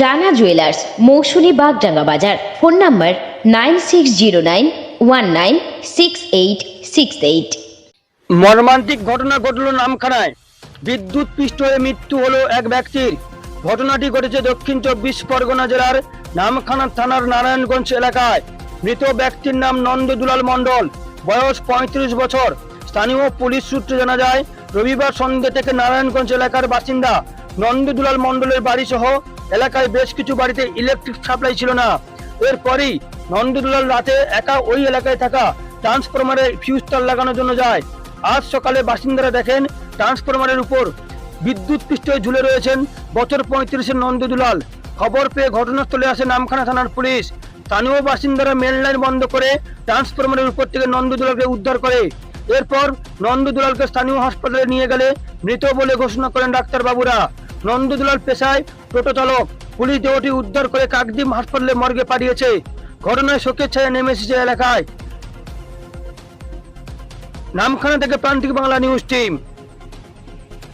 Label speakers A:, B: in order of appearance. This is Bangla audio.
A: রানা জুয়েলার্স মৌসুমী বাগডাঙ্গা বাজার। Phone number nine six zero nine one nine six eight six eight.
B: মর্মান্তিক ঘটনা ঘটল নামখানায়। বিদ্যুৎ পৃষ্ঠ হয়ে মৃত্যু হলো এক ব্যক্তির। ঘটনাটি ঘটেছে দক্ষিণ চব্বিশ পরগনা জেলার নামখানা থানার নারায়ণগঞ্জ এলাকায়। মৃত ব্যক্তির নাম নন্দদুলাল মণ্ডল। বয়স পঁয়ত্রিশ বছর। স্থানীয় পুলিশ সূত্রে জানা যায়, রবিবার সন্ধ্যে থেকে নারায়ণগঞ্জ এলাকার বাসিন্দা নন্দদুলাল মণ্ডলের বাড়ি সহ এলাকায় বেশ কিছু বাড়িতে ইলেকট্রিক সাপ্লাই ছিল না। এরপরই নন্দদুলাল রাতে একা ওই এলাকায় থাকা ট্রান্সফরমারে ফিউজ তার লাগানোর জন্য যায়। আজ সকালে বাসিন্দারা দেখেন ট্রান্সফরমারের উপর বিদ্যুৎ পৃষ্ঠ ঝুলে রয়েছেন বছর পঁয়ত্রিশের নন্দদুলাল খবর পেয়ে ঘটনাস্থলে আসে নামখানা থানার পুলিশ। স্থানীয় বাসিন্দারা মেন লাইন বন্ধ করে ট্রান্সফরমারের উপর থেকে নন্দদুলালকে উদ্ধার করে। এরপর নন্দদুলালকে স্থানীয় হাসপাতালে নিয়ে গেলে মৃত বলে ঘোষণা করেন ডাক্তারবাবুরা। নন্দদুলাল পেশায় টোটো চালক পুলিশ দেহটি উদ্ধার করে কাকদিম হাসপাতালে মর্গে পাঠিয়েছে। ঘটনায় শোকের ছায়া নেমে এসেছে এলাকায়। নামখানা থেকে প্রান্তিক বাংলা নিউজ টিম।